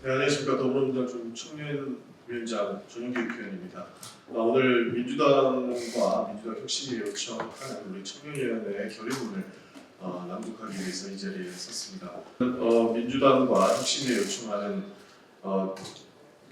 네, 안녕하십니까 더불어민주당 좀 청년 위원장 전용기 국회의원입니다. 아, 오늘 민주당과 민주당 혁신이 요청하는 우리 청년위원회 결의문을 어, 낭독하기 위해서 이 자리에 섰습니다. 어, 민주당과 혁신이 요청하는 어,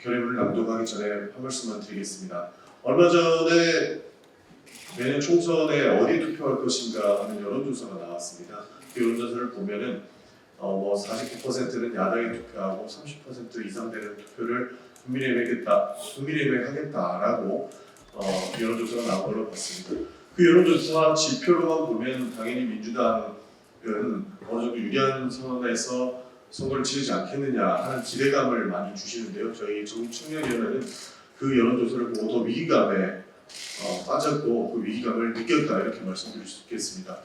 결의문을 낭독하기 전에 한 말씀만 드리겠습니다. 얼마 전에 내년 총선에 어디 투표할 것인가 하는 여론조사가 나왔습니다. 그 여론조사를 보면은 어, 뭐 49%는 야당에 투표하고 30% 이상 되는 투표를 국민의힘에 하겠다, 국민의힘에 하겠다라고 어, 여론조사가 나온 걸로 봤습니다. 그 여론조사 지표로만 보면 당연히 민주당은 어느 정도 유리한 선언에서 선거를 치르지 않겠느냐 하는 기대감을 많이 주시는데요. 저희 정청년위원회는 그 여론조사를 보고 더 위기감에 어, 빠졌고 그 위기감을 느꼈다 이렇게 말씀드릴 수 있겠습니다.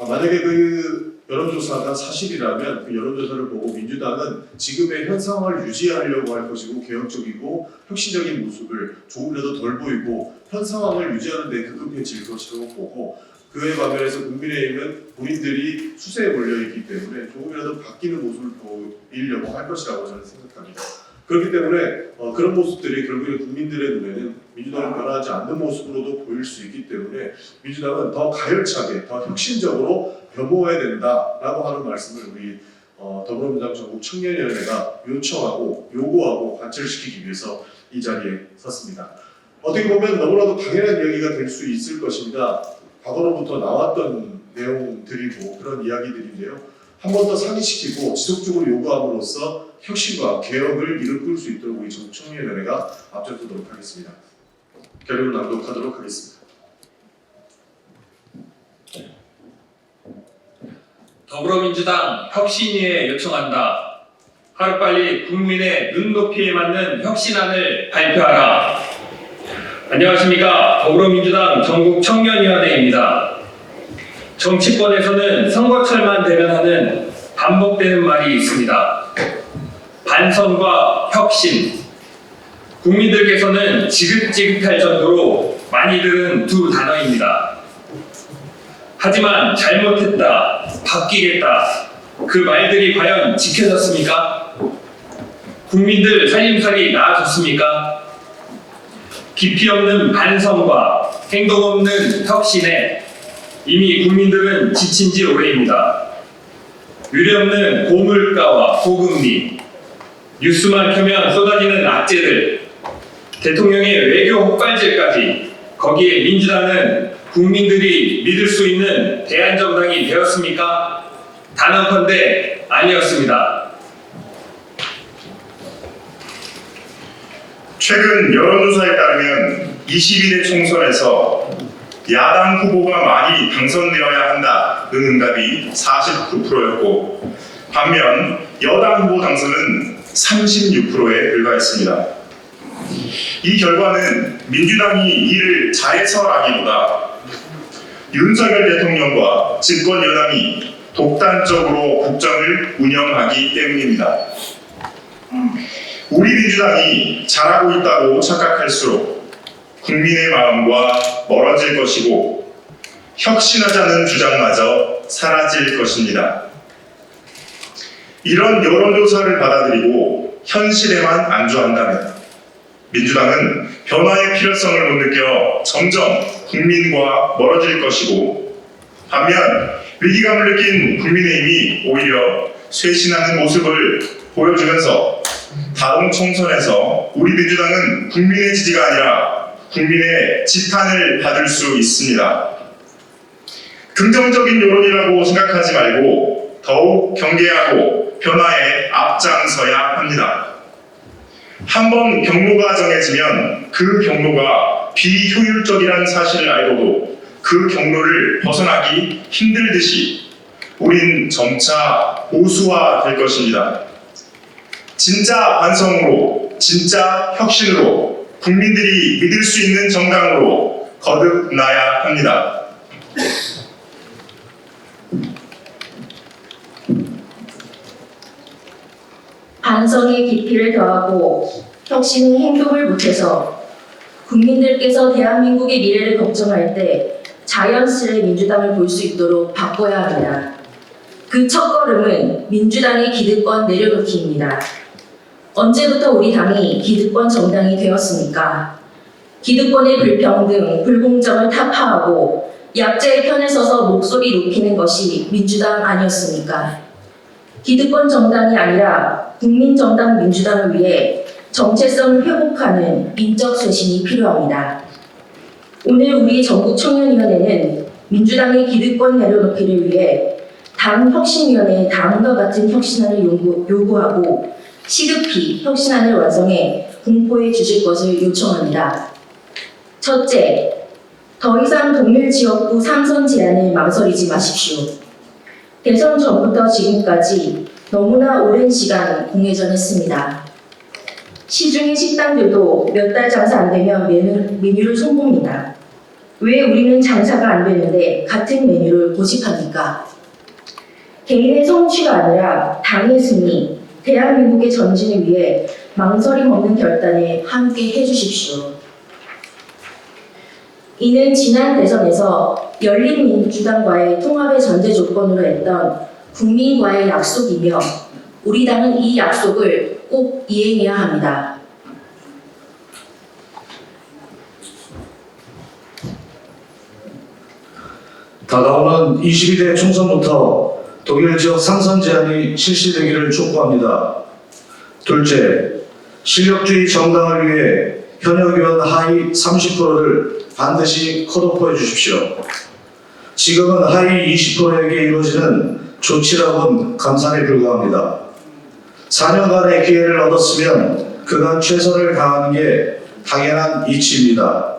아, 만약에 그 여론조사가 사실이라면 그 여론조사를 보고 민주당은 지금의 현 상황을 유지하려고 할 것이고 개혁적이고 혁신적인 모습을 조금이라도 덜 보이고 현 상황을 유지하는 데 급급해질 것이라고 보고 그에 반면에서 국민의힘은 본인들이 수세에 몰려 있기 때문에 조금이라도 바뀌는 모습을 보이려고 할 것이라고 저는 생각합니다. 그렇기 때문에 어, 그런 모습들이 결국에 국민들의 눈에는 민주당을 변화하지 않는 모습으로도 보일 수 있기 때문에 민주당은 더 가열차게, 더 혁신적으로 변모해야 된다라고 하는 말씀을 우리 어, 더불어민주당 전국 청년위원회가 요청하고 요구하고 관철시키기 위해서 이 자리에 섰습니다. 어떻게 보면 너무나도 당연한 이야기가 될 수 있을 것입니다. 과거로부터 나왔던 내용들이고 그런 이야기들인데요. 한 번 더 상기시키고 지속적으로 요구함으로써 혁신과 개혁을 이끌 수 있도록 우리 전국 청년위원회가 앞장서도록 하겠습니다. 결의문 낭독하도록 하겠습니다. 더불어민주당 혁신위에 요청한다. 하루빨리 국민의 눈높이에 맞는 혁신안을 발표하라. 안녕하십니까. 더불어민주당 전국 청년위원회입니다. 정치권에서는 선거철만 되면 하는 반복되는 말이 있습니다. 반성과 혁신. 국민들께서는 지긋지긋할 정도로 많이 들은 두 단어입니다. 하지만 잘못했다, 바뀌겠다. 그 말들이 과연 지켜졌습니까? 국민들 살림살이 나아졌습니까? 깊이 없는 반성과 행동 없는 혁신에 이미 국민들은 지친 지 오래입니다. 유례없는 고물가와 고금리, 뉴스만 켜면 쏟아지는 악재들, 대통령의 외교 혹발질까지 거기에 민주당은 국민들이 믿을 수 있는 대안정당이 되었습니까? 단언컨대 아니었습니다. 최근 여론조사에 따르면 21대 총선에서 야당 후보가 많이 당선되어야 한다는 응답이 49%였고 반면 여당 후보 당선은 36%에 불과했습니다. 이 결과는 민주당이 일을 잘해서라기보다 윤석열 대통령과 집권 여당이 독단적으로 국정을 운영하기 때문입니다. 우리 민주당이 잘하고 있다고 착각할수록 국민의 마음과 멀어질 것이고 혁신하자는 주장마저 사라질 것입니다. 이런 여론조사를 받아들이고 현실에만 안주한다면 민주당은 변화의 필요성을 못 느껴 점점 국민과 멀어질 것이고 반면 위기감을 느낀 국민의힘이 오히려 쇄신하는 모습을 보여주면서 다음 총선에서 우리 민주당은 국민의 지지가 아니라 국민의 지탄을 받을 수 있습니다. 긍정적인 여론이라고 생각하지 말고 더욱 경계하고 변화에 앞장서야 합니다. 한번 경로가 정해지면 그 경로가 비효율적이라는 사실을 알고도 그 경로를 벗어나기 힘들듯이 우린 점차 보수화 될 것입니다. 진짜 반성으로, 진짜 혁신으로 국민들이 믿을 수 있는 정당으로 거듭나야 합니다. 반성의 깊이를 더하고 혁신의 행동을 못해서 국민들께서 대한민국의 미래를 걱정할 때 자연스레 민주당을 볼 수 있도록 바꿔야 합니다. 그 첫걸음은 민주당의 기득권 내려놓기입니다. 언제부터 우리 당이 기득권 정당이 되었습니까? 기득권의 불평등, 불공정을 타파하고 약자의 편에 서서 목소리 높이는 것이 민주당 아니었습니까? 기득권 정당이 아니라 국민정당 민주당을 위해 정체성을 회복하는 인적 쇄신이 필요합니다. 오늘 우리 전국 청년위원회는 민주당의 기득권 내려놓기를 위해 당 혁신위원회에 다음과 같은 혁신안을 요구, 요구 하고 시급히 혁신안을 완성해 공포해 주실 것을 요청합니다. 첫째, 더 이상 동일 지역구 삼선 제한을 망설이지 마십시오. 대선 전부터 지금까지 너무나 오랜 시간 공회전했습니다. 시중의 식당들도 몇 달 장사 안 되면 메뉴, 메뉴를 손봅니다. 왜 우리는 장사가 안 되는데 같은 메뉴를 고집합니까? 개인의 성취가 아니라 당의 승리, 대한민국의 전진을 위해 망설임 없는 결단에 함께 해주십시오. 이는 지난 대선에서 열린민주당과의 통합의 전제 조건으로 했던 국민과의 약속이며 우리 당은 이 약속을 꼭 이행해야 합니다. 다가오는 22대 총선부터 독일 지역 상선 제한이 실시되기를 촉구합니다. 둘째, 실력주의 정당을 위해 현역 의원 하위 30%를 반드시 컷오프해 주십시오. 지금은 하위 20%에게 이루어지는 조치라곤 감산에 불과합니다. 4년간의 기회를 얻었으면 그간 최선을 다하는 게 당연한 이치입니다.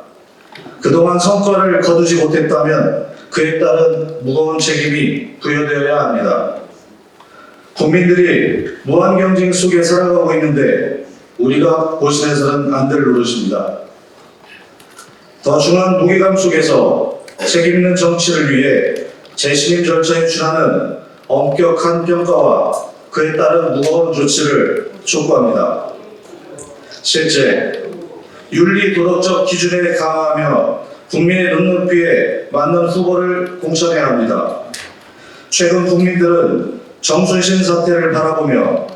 그동안 성과를 거두지 못했다면 그에 따른 무거운 책임이 부여되어야 합니다. 국민들이 무한 경쟁 속에 살아가고 있는데 우리가 보신해서는 안 될 노릇입니다. 더 중한 무게감 속에서 책임 있는 정치를 위해 재신임 절차에 준하는 엄격한 평가와 그에 따른 무거운 조치를 촉구합니다. 셋째, 윤리 도덕적 기준에 강화하며 국민의 눈높이에 맞는 후보를 공천해야 합니다. 최근 국민들은 정순신 사태를 바라보며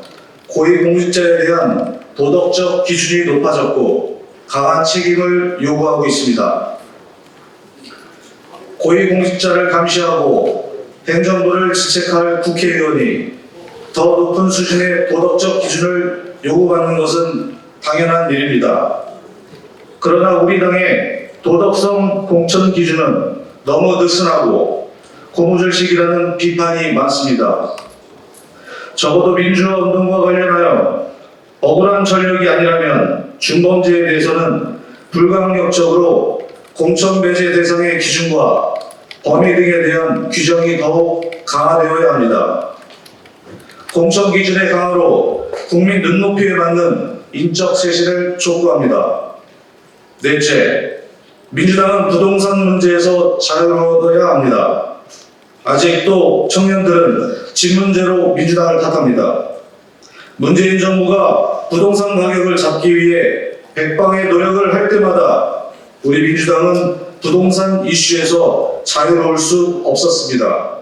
고위공직자에 대한 도덕적 기준이 높아졌고 강한 책임을 요구하고 있습니다. 고위공직자를 감시하고 행정부를 지책할 국회의원이 더 높은 수준의 도덕적 기준을 요구받는 것은 당연한 일입니다. 그러나 우리 당의 도덕성 공천 기준은 너무 느슨하고 고무줄식이라는 비판이 많습니다. 적어도 민주화 운동과 관련하여 억울한 전력이 아니라면 중범죄에 대해서는 불강력적으로 공천 배제 대상의 기준과 범위 등에 대한 규정이 더욱 강화되어야 합니다. 공천 기준의 강화로 국민 눈높이에 맞는 인적 쇄신을 촉구합니다. 넷째, 민주당은 부동산 문제에서 자유로워야 합니다. 아직도 청년들은 집 문제로 민주당을 탓합니다. 문재인 정부가 부동산 가격을 잡기 위해 백방의 노력을 할 때마다 우리 민주당은 부동산 이슈에서 자유로울 수 없었습니다.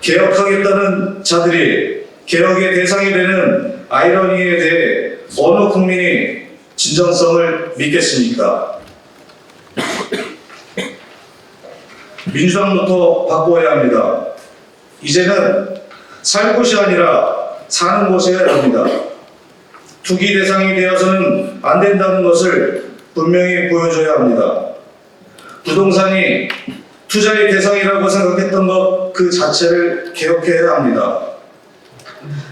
개혁하겠다는 자들이 개혁의 대상이 되는 아이러니에 대해 어느 국민이 진정성을 믿겠습니까? 민주당부터 바꿔야 합니다. 이제는 살 곳이 아니라 사는 곳이어야 합니다. 투기 대상이 되어서는 안 된다는 것을 분명히 보여줘야 합니다. 부동산이 투자의 대상이라고 생각했던 것 그 자체를 개혁해야 합니다.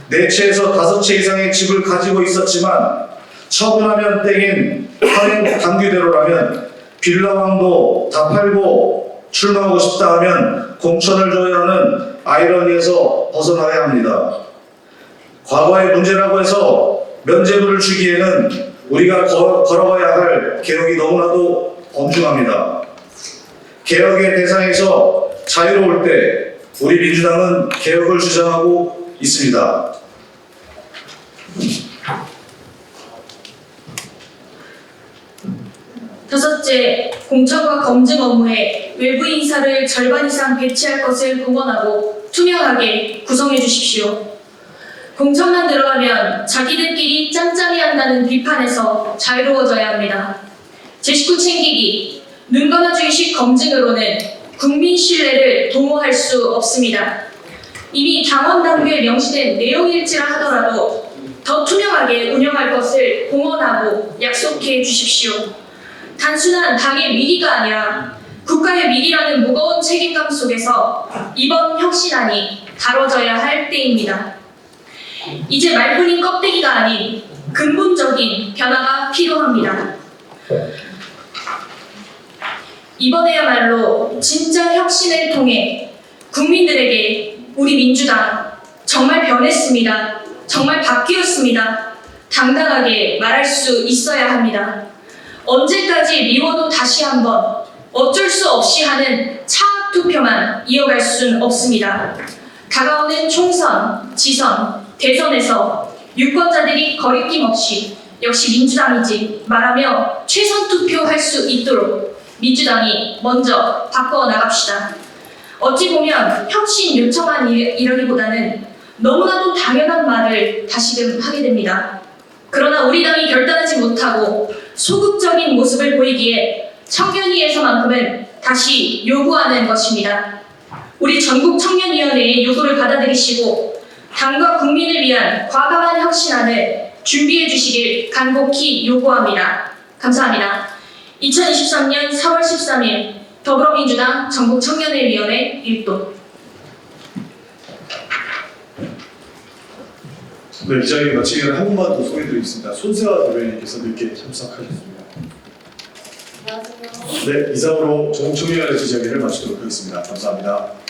네 채에서 다섯 채 이상의 집을 가지고 있었지만 처분하면 땡인 현행 당규대로라면 빌라왕도 다 팔고 출마하고 싶다 하면 공천을 줘야 하는 아이러니에서 벗어나야 합니다. 과거의 문제라고 해서 면죄부를 주기에는 우리가 거- 걸어가야 할 개혁이 너무나도 엄중합니다. 개혁의 대상에서 자유로울 때 우리 민주당은 개혁을 주장하고 있습니다. 다섯째, 공천과 검증 업무에 외부 인사를 절반 이상 배치할 것을 공언하고 투명하게 구성해 주십시오. 공천만 들어가면 자기들끼리 짬짬이 한다는 비판에서 자유로워져야 합니다. 제 식구 챙기기, 눈 감아주기식 검증으로는 국민 신뢰를 도모할 수 없습니다. 이미 당원 당규에 명시된 내용일지라 하더라도 더 투명하게 운영할 것을 공언하고 약속해 주십시오. 단순한 당의 위기가 아니라 국가의 위기라는 무거운 책임감 속에서 이번 혁신안이 다뤄져야 할 때입니다. 이제 말뿐인 껍데기가 아닌 근본적인 변화가 필요합니다. 이번에야말로 진짜 혁신을 통해 국민들에게 우리 민주당 정말 변했습니다. 정말 바뀌었습니다. 당당하게 말할 수 있어야 합니다. 언제까지 미워도 다시 한번 어쩔 수 없이 하는 차악 투표만 이어갈 순 없습니다. 다가오는 총선, 지선, 대선에서 유권자들이 거리낌 없이 역시 민주당이지 말하며 최선 투표할 수 있도록 민주당이 먼저 바꿔 나갑시다. 어찌 보면 혁신 요청한 일- 이러기보다는 너무나도 당연한 말을 다시금 하게 됩니다. 그러나 우리 당이 결단하지 못하고 소극적인 모습을 보이기에 청년위에서만큼은 다시 요구하는 것입니다. 우리 전국 청년위원회의 요구를 받아들이시고 당과 국민을 위한 과감한 혁신안을 준비해 주시길 간곡히 요구합니다. 감사합니다. 2023년 4월 13일 더불어민주당 전국 청년회 위원회 일동 네, 이장님 마치기를 한 분만 더 소개드리겠습니다. 손세화 대변인께서 늦게 참석하셨습니다. 네, 이상으로 전국 청년연의 지정회를 마치도록 하겠습니다. 감사합니다.